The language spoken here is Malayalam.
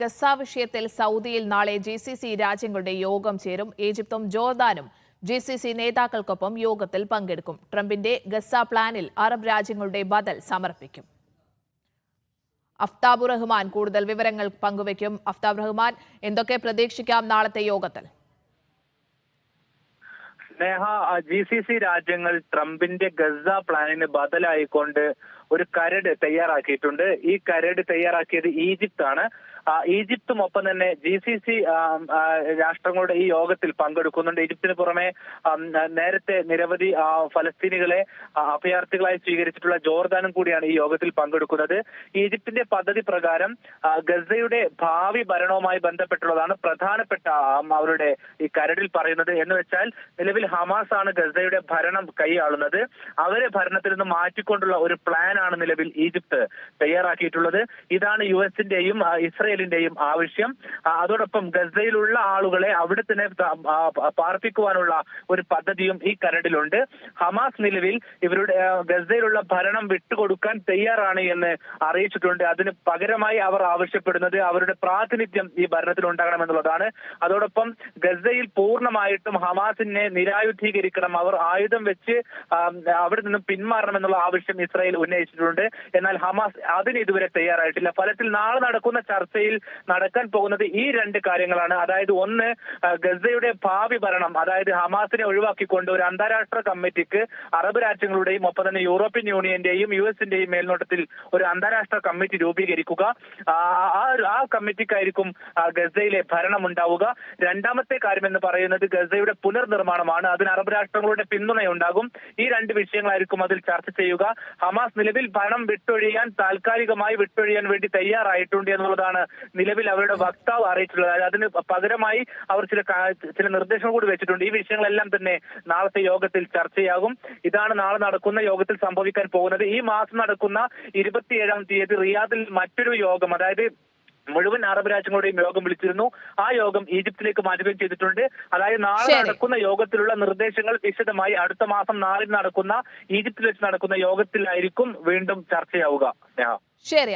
ഗസ വിഷയത്തിൽ സൗദിയിൽ നാളെ ജി സി സി രാജ്യങ്ങളുടെ യോഗം ചേരും. ഈജിപ്തും ജോർദാനും ജി സി സി നേതാക്കൾക്കൊപ്പം യോഗത്തിൽ പങ്കെടുക്കും. ട്രംപിന്റെ ഗസ പ്ലാനിൽ അറബ് രാജ്യങ്ങളുടെ ബദൽ സമർപ്പിക്കും. അഫ്താബ് റഹ്മാൻ കൂടുതൽ വിവരങ്ങൾ പങ്കുവയ്ക്കും. അഫ്താബ് റഹ്മാൻ എന്തൊക്കെ പ്രതീക്ഷിക്കാം നാളത്തെ യോഗത്തിൽ? സ്നേഹ ജി സി സി രാജ്യങ്ങൾ ട്രംപിന്റെ ഗസ പ്ലാനിന് ബദലായിക്കൊണ്ട് ഒരു കരട് തയ്യാറാക്കിയിട്ടുണ്ട്. ഈ കരട് തയ്യാറാക്കിയത് ഈജിപ്താണ്. ഈജിപ്തും ഒപ്പം തന്നെ ജി സി സി രാഷ്ട്രങ്ങളുടെ ഈ യോഗത്തിൽ പങ്കെടുക്കുന്നുണ്ട്. ഈജിപ്തിന് പുറമെ നേരത്തെ നിരവധി ഫലസ്തീനികളെ അഭയാർത്ഥികളായി സ്വീകരിച്ചിട്ടുള്ള ജോർദാനും കൂടിയാണ് ഈ യോഗത്തിൽ പങ്കെടുക്കുന്നത്. ഈജിപ്തിന്റെ പദ്ധതി പ്രകാരം ഗസയുടെ ഭാവി ഭരണവുമായി ബന്ധപ്പെട്ടുള്ളതാണ് പ്രധാനപ്പെട്ട അവരുടെ ഈ കരടിൽ പറയുന്നത്. എന്ന് വെച്ചാൽ നിലവിൽ ഹമാസ് ആണ് ഗസയുടെ ഭരണം കൈയാളുന്നത്. അവരെ ഭരണത്തിൽ നിന്ന് മാറ്റിക്കൊണ്ടുള്ള ഒരു പ്ലാൻ ആണ് നിലവിൽ ഈജിപ്ത് തയ്യാറാക്കിയിട്ടുള്ളത്. ഇതാണ് യു എസിന്റെയും ഇസ്രയേലിന്റെയും ആവശ്യം. അതോടൊപ്പം ഗസയിലുള്ള ആളുകളെ അവിടെ തന്നെ പാർപ്പിക്കുവാനുള്ള ഒരു പദ്ധതിയും ഈ കരടിലുണ്ട്. ഹമാസ് നിലവിൽ ഇവരുടെ ഗസയിലുള്ള ഭരണം വിട്ടുകൊടുക്കാൻ തയ്യാറാണ് എന്ന് അറിയിച്ചിട്ടുണ്ട്. അതിന് പകരമായി അവർ ആവശ്യപ്പെടുന്നത് അവരുടെ പ്രാതിനിധ്യം ഈ ഭരണത്തിൽ ഉണ്ടാകണം ഉണ്ടാകണമെന്നുള്ളതാണ്. അതോടൊപ്പം ഗസയിൽ പൂർണമായിട്ടും ഹമാസിനെ നിരായുധീകരിക്കണം. അവർ ആയുധം വെച്ച് അവിടെ നിന്നും പിന്മാറണമെന്നുള്ള ആവശ്യം ഇസ്രായേൽ ഉന്നയിച്ചിട്ടുണ്ട് എന്നാൽ ഹമാസ് അതിന് ഇതുവരെ തയ്യാറായിട്ടില്ല. ഫലത്തിൽ നാളെ നടക്കുന്ന ചർച്ചയിൽ നടക്കാൻ പോകുന്നത് ഈ രണ്ട് കാര്യങ്ങളാണ്. അതായത് ഒന്ന് ഗസയുടെ ഭാവി ഭരണം അതായത് ഹമാസിനെ ഒഴിവാക്കിക്കൊണ്ട് ഒരു അന്താരാഷ്ട്ര കമ്മിറ്റിക്ക് അറബ് രാജ്യങ്ങളുടെയും ഒപ്പം തന്നെ യൂറോപ്യൻ യൂണിയന്റെയും യു എസിന്റെയും മേൽനോട്ടത്തിൽ ഒരു അന്താരാഷ്ട്ര കമ്മിറ്റി രൂപീകരിക്കുക. ആ കമ്മിറ്റിക്കായിരിക്കും ഗസയിലെ ഭരണം ഉണ്ടാവുക. രണ്ടാമത്തെ കാര്യം എന്ന് പറയുന്നത് ഗസയുടെ പുനർനിർമ്മാണമാണ്. അതിന് അറബ് രാഷ്ട്രങ്ങളുടെ പിന്തുണയുണ്ടാകും. ഈ രണ്ട് വിഷയങ്ങളായിരിക്കും അതിൽ ചർച്ച ചെയ്യുക. ഹമാസ് നിലവിൽ ഭരണം വിട്ടൊഴിയാൻ താൽക്കാലികമായി വിട്ടൊഴിയാൻ വേണ്ടി തയ്യാറായിട്ടുണ്ട് എന്നുള്ളതാണ് നിലവിൽ അവരുടെ വക്താവ് അറിയിച്ചിട്ടുള്ളത്. അതിന് പകരമായി അവർ ചില ചില നിർദ്ദേശങ്ങൾ കൂടി വെച്ചിട്ടുണ്ട്. ഈ വിഷയങ്ങളെല്ലാം തന്നെ നാളത്തെ യോഗത്തിൽ ചർച്ചയാകും. ഇതാണ് നാളെ നടക്കുന്ന യോഗത്തിൽ സംഭവിക്കാൻ പോകുന്നത്. ഈ മാസം നടക്കുന്ന ഇരുപത്തിയേഴാം തീയതി റിയാദിൽ മറ്റൊരു യോഗം അതായത് മുഴുവൻ അറബ് രാജ്യങ്ങളുടെയും യോഗം വിളിച്ചിരുന്നു. ആ യോഗം ഈജിപ്തിലേക്ക് മാറ്റുകയും ചെയ്തിട്ടുണ്ട്. അതായത് നാളെ നടക്കുന്ന യോഗത്തിലുള്ള നിർദ്ദേശങ്ങൾ വിശദമായി അടുത്ത മാസം നാലിന് നടക്കുന്ന ഈജിപ്തിൽ വെച്ച് നടക്കുന്ന യോഗത്തിലായിരിക്കും വീണ്ടും ചർച്ചയാവുക. ശരി